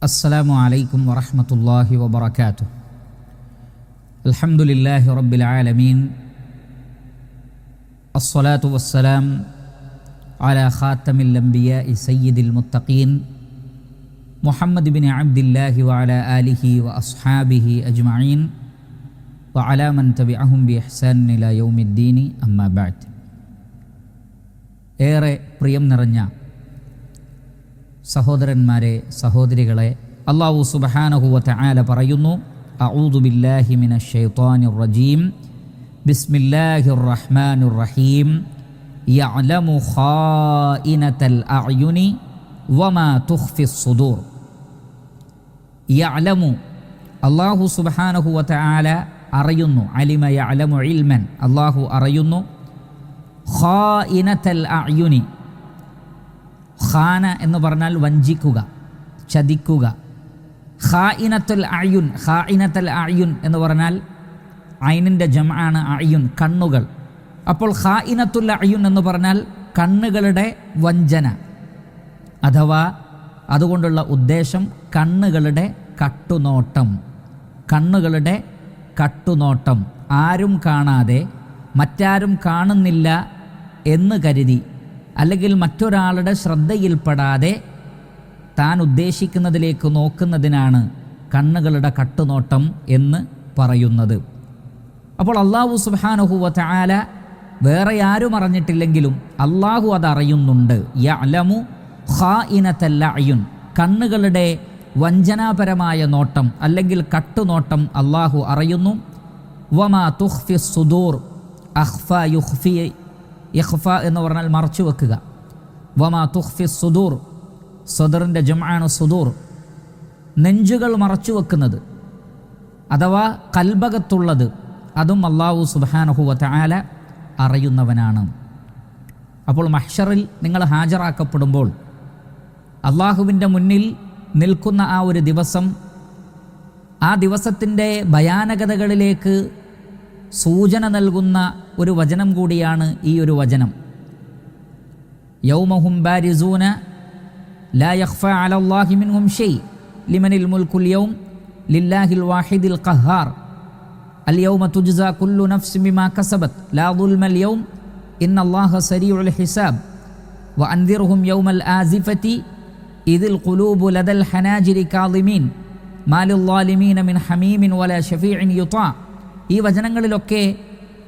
السلام عليكم ورحمة الله وبركاته الحمد لله رب العالمين الصلاة والسلام على خاتم الأنبياء سيد المتقين محمد بن عبد الله وعلى آله وأصحابه أجمعين وعلى من تبعهم بإحسان إلى يوم الدين أما بعد ഏറെ പ്രിയം നിറഞ്ഞ സഹോദരന്മാരെ സഹോദരികളെ അള്ളാഹു സുബഹാനഹുവത്തെ ആല പറയുന്നു അഊദു ബില്ലാഹി മിന ഷൈത്താനിർ റജീം ബിസ്മില്ലാഹിർ റഹ്മാനിർ റഹീം യഅലമു ഖായിനതൽ അഅ്യുനി വമാ തുഖ്ഫി സുദൂർ യഅലമു അള്ളാഹു സുബഹാനഹുവത്തെ ആല അറിയുന്നു അലിമ യഅലമു ഇൽമൻ അള്ളാഹു അറിയുന്നു ഖായിനതൽ അഅ്യുനി ഖാന എന്ന് പറഞ്ഞാൽ വഞ്ചിക്കുക ചതിക്കുക. ഖായിനത്തുൽ അയുൻ ഖായിനത്തൽ അയുൻ എന്ന് പറഞ്ഞാൽ അയിനിന്റെ ജമാണ് അയുൻ കണ്ണുകൾ. അപ്പോൾ ഖായിനത്തുൽ അയുൻ എന്ന് പറഞ്ഞാൽ കണ്ണുകളുടെ വഞ്ചന. അഥവാ അതുകൊണ്ടുള്ള ഉദ്ദേശം കണ്ണുകളുടെ കട്ടുനോട്ടം. കണ്ണുകളുടെ കട്ടുനോട്ടം. ആരും കാണാതെ മറ്റാരും കാണുന്നില്ല എന്ന് കരുതി. അല്ലെങ്കിൽ മറ്റൊരാളുടെ ശ്രദ്ധയിൽപ്പെടാതെ താൻ ഉദ്ദേശിക്കുന്നതിലേക്ക് നോക്കുന്നതിനാണ് കണ്ണുകളുടെ കട്ടുനോട്ടം എന്ന് പറയുന്നത്. അപ്പോൾ അള്ളാഹു സുബാനഹുവ ചാല വേറെ ആരും അറിഞ്ഞിട്ടില്ലെങ്കിലും അള്ളാഹു അതറിയുന്നുണ്ട് യലമു ഖാ ഇനത്തല്ല അയുൻ കണ്ണുകളുടെ വഞ്ചനാപരമായ നോട്ടം അല്ലെങ്കിൽ കട്ടുനോട്ടം അള്ളാഹു അറിയുന്നു. വമാ തുഹ്ഫി സുദൂർ അഹ്ഫ യുഹ്ഫി ഇഖ്ഫ എന്ന് പറഞ്ഞാൽ മറച്ചു വെക്കുക. വമാ തുഹ്ഫി സുദൂർ സദറിന്റെ ജമാണ് സുദൂർ. നെഞ്ചുകൾ മറച്ചു വെക്കുന്നത് അഥവാ കൽബകത്തുള്ളത് അതും അള്ളാഹു സുബാനഹുവ ആല അറിയുന്നവനാണ്. അപ്പോൾ മഹ്ഷറിൽ നിങ്ങൾ ഹാജരാക്കപ്പെടുമ്പോൾ അള്ളാഹുവിന്റെ മുന്നിൽ നിൽക്കുന്ന ആ ഒരു ദിവസം ആ ദിവസത്തിന്റെ ഭയാനകതകളിലേക്ക് സൂചന നൽകുന്ന ഒരു വചനം കൂടിയാണ് ഈ ഒരു വചനം. യൗമഹും ബാരിസൂന ലാ യഖ്ഫ അലല്ലാഹി മിൻഹും ഷെയ് ലിമനിൽ മുൽക്കുൽ യൗം ലില്ലാഹിൽ വാഹിദിൽ ഖഹാർ. അൽ യൗമ തുജ്സ നഫ്സ് ബിമാ കസബത് ലാ ദുൽമൽ യൗം ഇന്ന സരീഉൽ ഹിസാബ്. വ അൻദിർഹും യൗമൽ ആസിഫത്തി ഇതിൽ ഖുലൂബു ലദൽ ഹനാജിരി കാളിമീൻ മാലുല്ലാലിമീന മിൻ ഹമീമിൻ വല ഷഫീഇൻ യുത്താ. ഈ വചനങ്ങളിലൊക്കെ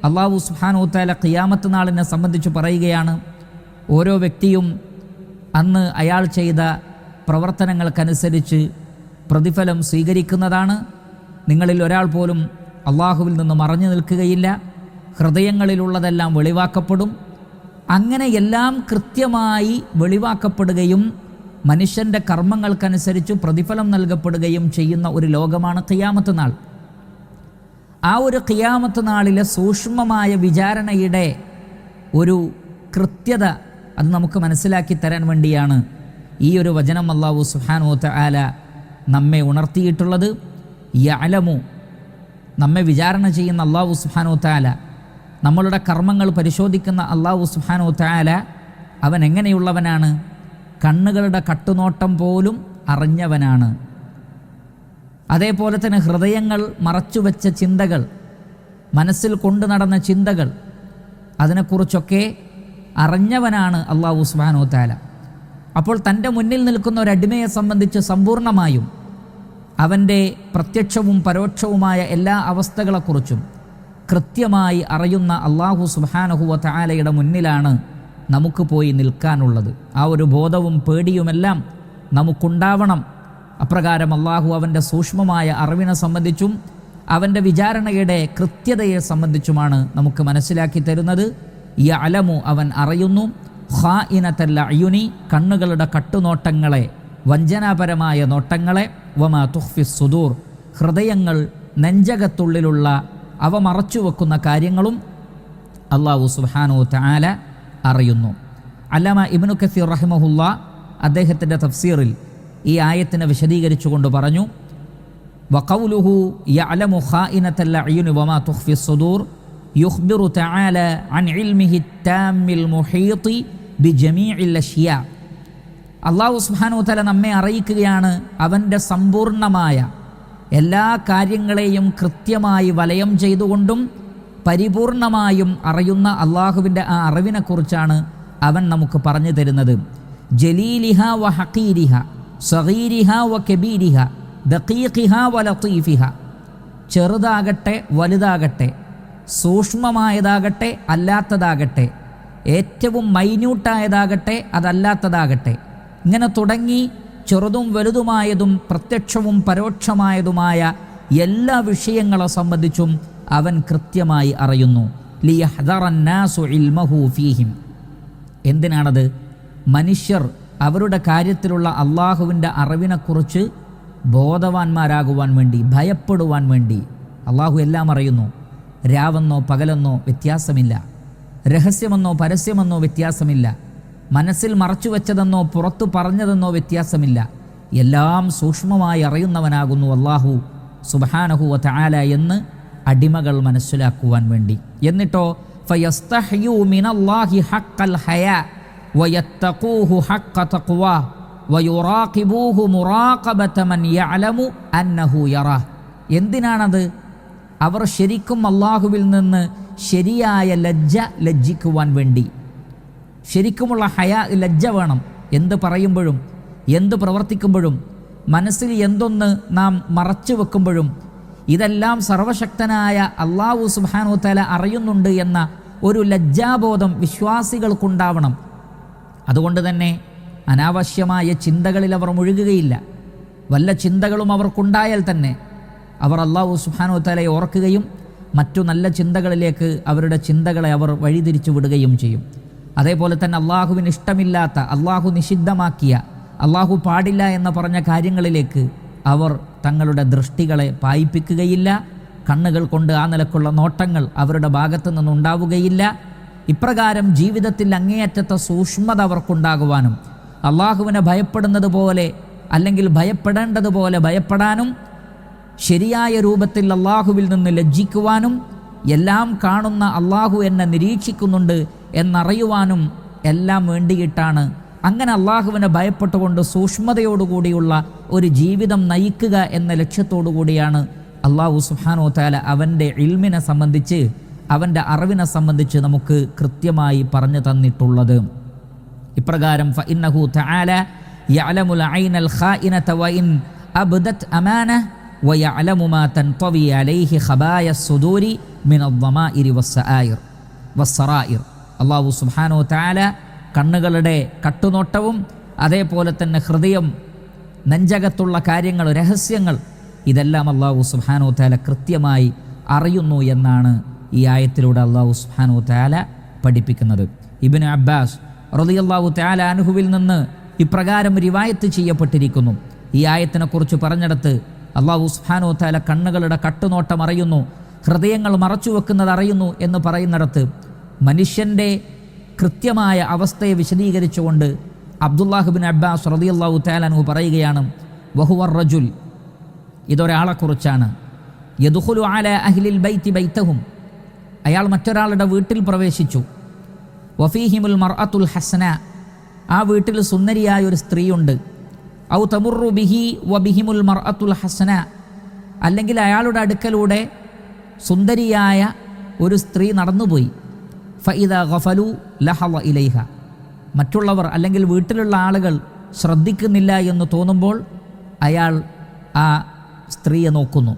അള്ളാഹു സുഹാനോത്താല ഖിയാമത്ത് നാളിനെ സംബന്ധിച്ച് പറയുകയാണ് ഓരോ വ്യക്തിയും അന്ന് അയാൾ ചെയ്ത പ്രവർത്തനങ്ങൾക്കനുസരിച്ച് പ്രതിഫലം സ്വീകരിക്കുന്നതാണ്. നിങ്ങളിൽ ഒരാൾ പോലും അള്ളാഹുവിൽ നിന്ന് മറഞ്ഞു നിൽക്കുകയില്ല. ഹൃദയങ്ങളിലുള്ളതെല്ലാം വെളിവാക്കപ്പെടും. അങ്ങനെ എല്ലാം കൃത്യമായി വെളിവാക്കപ്പെടുകയും മനുഷ്യന്റെ കർമ്മങ്ങൾക്കനുസരിച്ച് പ്രതിഫലം നൽകപ്പെടുകയും ചെയ്യുന്ന ഒരു ലോകമാണ് ഖിയാമത്ത് നാൾ. ആ ഒരു ഖിയാമത്ത് നാളിലെ സൂക്ഷ്മമായ വിചാരണയുടെ ഒരു കൃത്യത അത് നമുക്ക് മനസ്സിലാക്കി തരാൻ വേണ്ടിയാണ് ഈ ഒരു വചനം അള്ളാഹു സുഹാനോത്ത ആല നമ്മെ ഉണർത്തിയിട്ടുള്ളത്. യലമു നമ്മെ വിചാരണ ചെയ്യുന്ന അള്ളാഹു സുഹാനോത്ത ആല നമ്മളുടെ കർമ്മങ്ങൾ പരിശോധിക്കുന്ന അള്ളാഹു സുഹാനോത്ത ആല അവൻ എങ്ങനെയുള്ളവനാണ്? കണ്ണുകളുടെ കട്ടുനോട്ടം പോലും അറിഞ്ഞവനാണ്. അതേപോലെ തന്നെ ഹൃദയങ്ങൾ മറച്ചുവെച്ച ചിന്തകൾ മനസ്സിൽ കൊണ്ടു നടന്ന ചിന്തകൾ അതിനെക്കുറിച്ചൊക്കെ അറിഞ്ഞവനാണ് അള്ളാഹു ഉസ്മാനോ താല അപ്പോൾ തന്റെ മുന്നിൽ നിൽക്കുന്ന ഒരു അടിമയെ സംബന്ധിച്ച് സമ്പൂർണമായും അവന്റെ പ്രത്യക്ഷവും പരോക്ഷവുമായ എല്ലാ അവസ്ഥകളെക്കുറിച്ചും കൃത്യമായി അറിയുന്ന അള്ളാഹു സുബാനഹുവ താലയുടെ മുന്നിലാണ് നമുക്ക് പോയി നിൽക്കാനുള്ളത്. ആ ഒരു ബോധവും പേടിയുമെല്ലാം നമുക്കുണ്ടാവണം. അപ്രകാരം അള്ളാഹു അവന്റെ സൂക്ഷ്മമായ അറിവിനെ സംബന്ധിച്ചും അവന്റെ വിചാരണയുടെ കൃത്യതയെ സംബന്ധിച്ചുമാണ് നമുക്ക് മനസ്സിലാക്കി തരുന്നത്. ഈ അലമു അവൻ അറിയുന്നു. ഹാ ഇനത്തല്ല അയുനി കണ്ണുകളുടെ കട്ടുനോട്ടങ്ങളെ വഞ്ചനാപരമായ നോട്ടങ്ങളെ വമ തുഹ്ഫി സുദൂർ ഹൃദയങ്ങൾ നെഞ്ചകത്തുള്ളിലുള്ള അവ മറച്ചു വെക്കുന്ന കാര്യങ്ങളും അള്ളാഹു സുഹാനു താല അറിയുന്നു. അല്ലാമ ഇബ്നു കസീർ റഹിമഹുല്ല അദ്ദേഹത്തിന്റെ തഫ്സീറിൽ ഈ ആയത്തിനെ വിശദീകരിച്ചുകൊണ്ട് പറഞ്ഞു വഖൗലുഹു യഅലമു ഖായിനത്തൽ അയുനി വമാ തുഖ്ഫി സുദൂർ യുഖ്ബിറു തആല അൻ ഇൽമിഹി التام المحيط بجميع الأشياء അള്ളാഹു സുബാനു തല നമ്മെ അറിയിക്കുകയാണ് അവൻ്റെ സമ്പൂർണമായ എല്ലാ കാര്യങ്ങളെയും കൃത്യമായി വലയം ചെയ്തുകൊണ്ടും പരിപൂർണമായും അറിയുന്ന അള്ളാഹുവിൻ്റെ ആ അറിവിനെക്കുറിച്ചാണ് അവൻ നമുക്ക് പറഞ്ഞു തരുന്നത് ജലീലിഹ വ ഹക്കീരിഹ സഹീരിഹ വ കബീരിഹ ദഖീഖിഹ വ ലത്തീഫിഹ. ചെറുതാകട്ടെ വലുതാകട്ടെ സൂക്ഷ്മമായതാകട്ടെ അല്ലാത്തതാകട്ടെ ഏറ്റവും മൈന്യൂട്ടായതാകട്ടെ അതല്ലാത്തതാകട്ടെ. ഇങ്ങനെ തുടങ്ങി ചെറുതും വലുതുമായതും പ്രത്യക്ഷവും പരോക്ഷമായതുമായ എല്ലാ വിഷയങ്ങളെ സംബന്ധിച്ചും അവൻ കൃത്യമായി അറിയുന്നു. ലിയഹ്ദറന്നാസു ഇൽമഹു ഫീഹിം. എന്തിനാണത്? മനുഷ്യർ അവരുടെ കാര്യത്തിലുള്ള അള്ളാഹുവിന്റെ അറിവിനെക്കുറിച്ച് ബോധവാന്മാരാകുവാൻ വേണ്ടി ഭയപ്പെടുവാൻ വേണ്ടി അള്ളാഹു എല്ലാം അറിയുന്നു. രാവെന്നോ പകലെന്നോ വ്യത്യാസമില്ല. രഹസ്യമെന്നോ പരസ്യമെന്നോ വ്യത്യാസമില്ല. മനസ്സിൽ മറച്ചു വെച്ചതെന്നോ പുറത്തു പറഞ്ഞതെന്നോ വ്യത്യാസമില്ല. എല്ലാം സൂക്ഷ്മമായി അറിയുന്നവനാകുന്നു അള്ളാഹു സുബാനഹു വല എന്ന് അടിമകൾ മനസ്സിലാക്കുവാൻ വേണ്ടി. എന്നിട്ടോ ഫയസ്തഹ്യു മിനല്ലാഹി ഹഖൽ ഹയാ വയത്തഖൂഹു ഹഖ تقواه വയുറാഖിബൂഹു മുറാഖബത മൻ യഅലമു അന്നഹു يراه എന്തിനാണത്? അവർ ശരിക്കും അള്ളാഹുവിൽ നിന്ന് ശരിയായ ലജ്ജ ലജ്ജിക്കുവാൻ വേണ്ടി. ശരിക്കുമുള്ള ഹയാ ലജ്ജ വേണം. എന്ത് പറയുമ്പോഴും എന്ത് പ്രവർത്തിക്കുമ്പോഴും മനസ്സിൽ എന്തൊന്ന് നാം മറച്ചു വെക്കുമ്പോഴും ഇതെല്ലാം സർവശക്തനായ അള്ളാഹു സുബാനു തല അറിയുന്നുണ്ട് എന്ന ഒരു ലജ്ജാബോധം വിശ്വാസികൾക്കുണ്ടാവണം. അതുകൊണ്ട് തന്നെ അനാവശ്യമായ ചിന്തകളിൽ അവർ മുഴുകുകയില്ല. വല്ല ചിന്തകളും അവർക്കുണ്ടായാൽ തന്നെ അവർ അള്ളാഹു സുഹാനോ തലയെ ഓർക്കുകയും മറ്റു നല്ല ചിന്തകളിലേക്ക് അവരുടെ ചിന്തകളെ അവർ വഴിതിരിച്ചു വിടുകയും ചെയ്യും. അതേപോലെ തന്നെ അള്ളാഹുവിന് ഇഷ്ടമില്ലാത്ത അള്ളാഹു നിഷിദ്ധമാക്കിയ അള്ളാഹു പാടില്ല എന്ന് പറഞ്ഞ കാര്യങ്ങളിലേക്ക് അവർ തങ്ങളുടെ ദൃഷ്ടികളെ പായിപ്പിക്കുകയില്ല. കണ്ണുകൾ കൊണ്ട് ആ നിലക്കുള്ള നോട്ടങ്ങൾ അവരുടെ ഭാഗത്തു നിന്നുണ്ടാവുകയില്ല. ഇപ്രകാരം ജീവിതത്തിൽ അങ്ങേയറ്റത്തെ സൂക്ഷ്മത അവർക്കുണ്ടാകുവാനും അള്ളാഹുവിനെ ഭയപ്പെടുന്നത് പോലെ അല്ലെങ്കിൽ ഭയപ്പെടേണ്ടതുപോലെ ഭയപ്പെടാനും ശരിയായ രൂപത്തിൽ അള്ളാഹുവിൽ നിന്ന് ലജ്ജിക്കുവാനും എല്ലാം കാണുന്ന അള്ളാഹു എന്നെ നിരീക്ഷിക്കുന്നുണ്ട് എന്നറിയുവാനും എല്ലാം വേണ്ടിയിട്ടാണ്. അങ്ങനെ അള്ളാഹുവിനെ ഭയപ്പെട്ടുകൊണ്ട് സൂക്ഷ്മതയോടുകൂടിയുള്ള ഒരു ജീവിതം നയിക്കുക എന്ന ലക്ഷ്യത്തോടു കൂടിയാണ് അള്ളാഹു സുഹാനോ താല അവന്റെ ഇൽമിനെ സംബന്ധിച്ച് അവൻ്റെ അറിവിനെ സംബന്ധിച്ച് നമുക്ക് കൃത്യമായി പറഞ്ഞു തന്നിട്ടുള്ളത് ഇപ്രകാരം ഫഇന്നഹു തആല യഅലമുൽ ഐനൽ ഖായിനത വഇൻ അബ്ദത് അമാന വയഅലമു മാ തൻതവി അലൈഹി ഖബായ الصدور من الضمائر والسائر والسرائر അല്ലാഹു സുബ്ഹാനഹു തആല കണ്ണുകളുടെ കട്ടുനോട്ടവും അതേപോലെ തന്നെ ഹൃദയം നെഞ്ചകത്തുള്ള കാര്യങ്ങൾ രഹസ്യങ്ങൾ ഇതെല്ലാം അള്ളാഹു സുബ്ഹാനഹു തആല കൃത്യമായി അറിയുന്നു എന്നാണ് ഈ ആയത്തിലൂടെ അള്ളാഹു സുഹാനു താല പഠിപ്പിക്കുന്നത്. ഇബിൻ അബ്ബാസ് റതി അള്ളാഹു താല അനുഹുവിൽ നിന്ന് ഇപ്രകാരം റിവായത്ത് ചെയ്യപ്പെട്ടിരിക്കുന്നു. ഈ ആയത്തിനെക്കുറിച്ച് പറഞ്ഞെടുത്ത് അള്ളാഹു സുഹാനു താല കണ്ണുകളുടെ കട്ടുനോട്ടം അറിയുന്നു ഹൃദയങ്ങൾ മറച്ചു വെക്കുന്നത് അറിയുന്നു എന്ന് പറയുന്നിടത്ത് മനുഷ്യന്റെ കൃത്യമായ അവസ്ഥയെ വിശദീകരിച്ചുകൊണ്ട് അബ്ദുല്ലാഹുബിൻ അബ്ബാസ് റതി റളിയല്ലാഹു തആലാൻഹു പറയുകയാണ് വഹുവർ റജുൽ ഇതൊരാളെക്കുറിച്ചാണ്. യദുഹുലു ആല അഹ്ലിൽ ബൈത്തി ബൈത്തഹും അയാൾ മറ്റൊരാളുടെ വീട്ടിൽ പ്രവേശിച്ചു. വഫീഹിമുൽ മർഅത്തുൽ ഹസന ആ വീട്ടിൽ സുന്ദരിയായ ഒരു സ്ത്രീയുണ്ട്. ഔ തമുറു ബിഹി വ വബിഹിമുൽ മർഅത്തുൽ ഹസന അല്ലെങ്കിൽ അയാളുടെ അടുക്കലൂടെ സുന്ദരിയായ ഒരു സ്ത്രീ നടന്നുപോയി. ഫഇദ ഗഫലു ലഹവ ഇലൈഹ. മറ്റുള്ളവർ അല്ലെങ്കിൽ വീട്ടിലുള്ള ആളുകൾ ശ്രദ്ധിക്കുന്നില്ല എന്ന് തോന്നുമ്പോൾ അയാൾ ആ സ്ത്രീയെ നോക്കുന്നു.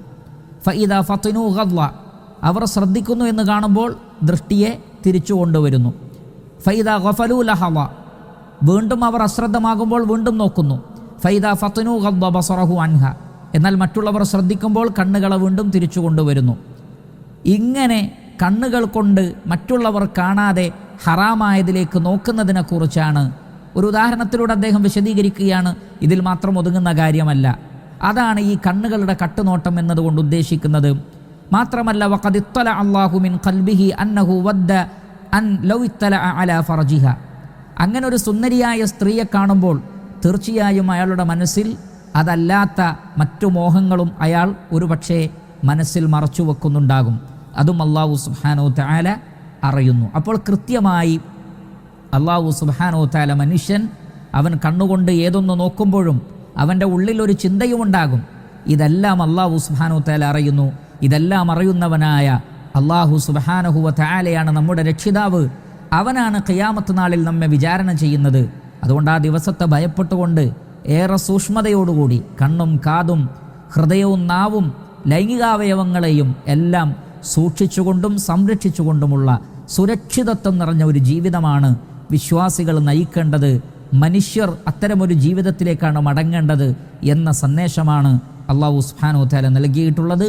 ഫഇദ ഫത്തിനു ഗദ്ല അവർ ശ്രദ്ധിക്കുന്നു എന്ന് കാണുമ്പോൾ ദൃഷ്ടിയെ തിരിച്ചു കൊണ്ടുവരുന്നു. ഫൈദ ഗഫലു ലഹവ. വീണ്ടും അവർ അശ്രദ്ധമാകുമ്പോൾ വീണ്ടും നോക്കുന്നു. ഫൈദ ഫത്തനു ഗദ്ദ ബസറഹു അൻഹ. എന്നാൽ മറ്റുള്ളവർ ശ്രദ്ധിക്കുമ്പോൾ കണ്ണുകളെ വീണ്ടും തിരിച്ചു കൊണ്ടുവരുന്നു. ഇങ്ങനെ കണ്ണുകൾ കൊണ്ട് മറ്റുള്ളവർ കാണാതെ ഹറാമായതിലേക്ക് നോക്കുന്നതിനെക്കുറിച്ചാണ് ഒരു ഉദാഹരണത്തിലൂടെ അദ്ദേഹം വിശദീകരിക്കുകയാണ്. ഇതിൽ മാത്രം ഒതുങ്ങുന്ന കാര്യമല്ല. അതാണ് ഈ കണ്ണുകളുടെ കട്ടുനോട്ടം എന്നതുകൊണ്ട് ഉദ്ദേശിക്കുന്നത്. മാത്രമല്ല വക്കതിത്തല അള്ളാഹുമിൻ ഖൽബിഹി അന്നഹു വദ്ദ അൻ ലൗ ഇത്തല അല ഫർജിഹ അങ്ങനെ ഒരു സുന്ദരിയായ സ്ത്രീയെ കാണുമ്പോൾ തീർച്ചയായും അയാളുടെ മനസ്സിൽ അതല്ലാത്ത മറ്റു മോഹങ്ങളും അയാൾ ഒരുപക്ഷെ മനസ്സിൽ മറച്ചു വെക്കുന്നുണ്ടാകും. അതും അള്ളാഹു സുബാനോ താല അറിയുന്നു. അപ്പോൾ കൃത്യമായി അള്ളാഹു സുബാനോ താല മനുഷ്യൻ അവൻ കണ്ണുകൊണ്ട് ഏതൊന്ന് നോക്കുമ്പോഴും അവന്റെ ഉള്ളിലൊരു ചിന്തയുമുണ്ടാകും. ഇതെല്ലാം അള്ളാഹു സുബാനോ താല അറിയുന്നു. ഇതെല്ലാം അറിയുന്നവനായ അള്ളാഹു സുബഹാനഹുവ താലയാണ് നമ്മുടെ രക്ഷിതാവ്. അവനാണ് ഖിയാമത്ത് നാളിൽ നമ്മെ വിചാരണ ചെയ്യുന്നത്. അതുകൊണ്ട് ആ ദിവസത്തെ ഭയപ്പെട്ടുകൊണ്ട് ഏറെ സൂക്ഷ്മതയോടുകൂടി കണ്ണും കാതും ഹൃദയവും നാവും ലൈംഗികാവയവങ്ങളെയും എല്ലാം സൂക്ഷിച്ചുകൊണ്ടും സംരക്ഷിച്ചുകൊണ്ടുമുള്ള സുരക്ഷിതത്വം നിറഞ്ഞ ഒരു ജീവിതമാണ് വിശ്വാസികൾ നയിക്കേണ്ടത്. മനുഷ്യർ അത്തരമൊരു ജീവിതത്തിലേക്കാണ് മടങ്ങേണ്ടത് എന്ന സന്ദേശമാണ് അള്ളാഹു സുബ്ഹാനഹു വതആല നൽകിയിട്ടുള്ളത്.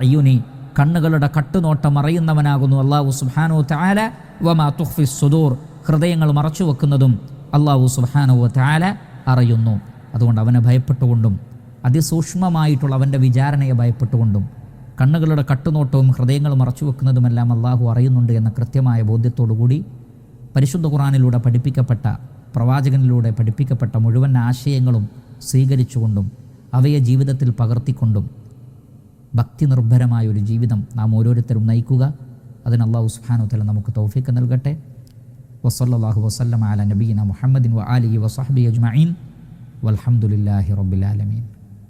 അയുനി കണ്ണുകളുടെ കട്ടുനോട്ടം അറിയുന്നവനാകുന്നു അള്ളാഹു സുബ്ഹാനഹു താല വമാ തുഹ്ഫി സുദൂർ ഹൃദയങ്ങൾ മറച്ചു വെക്കുന്നതും അള്ളാഹു സുബ്ഹാനഹു താല അറിയുന്നു. അതുകൊണ്ട് അവനെ ഭയപ്പെട്ടുകൊണ്ടും അതിസൂക്ഷ്മമായിട്ടുള്ള അവന്റെ വിചാരണയെ ഭയപ്പെട്ടുകൊണ്ടും കണ്ണുകളുടെ കട്ടുനോട്ടവും ഹൃദയങ്ങൾ മറച്ചു വെക്കുന്നതുമെല്ലാം അള്ളാഹു അറിയുന്നുണ്ട് എന്ന കൃത്യമായ ബോധ്യത്തോടുകൂടി പരിശുദ്ധ ഖുറാനിലൂടെ പഠിപ്പിക്കപ്പെട്ട പ്രവാചകനിലൂടെ പഠിപ്പിക്കപ്പെട്ട മുഴുവൻ ആശയങ്ങളും സ്വീകരിച്ചുകൊണ്ടും അവയെ ജീവിതത്തിൽ പകർത്തിക്കൊണ്ടും ഭക്തി നിർഭരമായ ഒരു ജീവിതം നാം ഓരോരുത്തരും നയിക്കുക. അതിന് അള്ളാഹു സുഹാനുത്തല നമുക്ക് തൗഫീക്ക് നൽകട്ടെ. വസല്ലാഹു വസ്ലം അല നബീന മുഹമ്മദിൻ വ ആലിഹി വസഹബി അജ്മീൻ വലഹമുല്ലാഹി റബ്ബിൽ ആലമീൻ.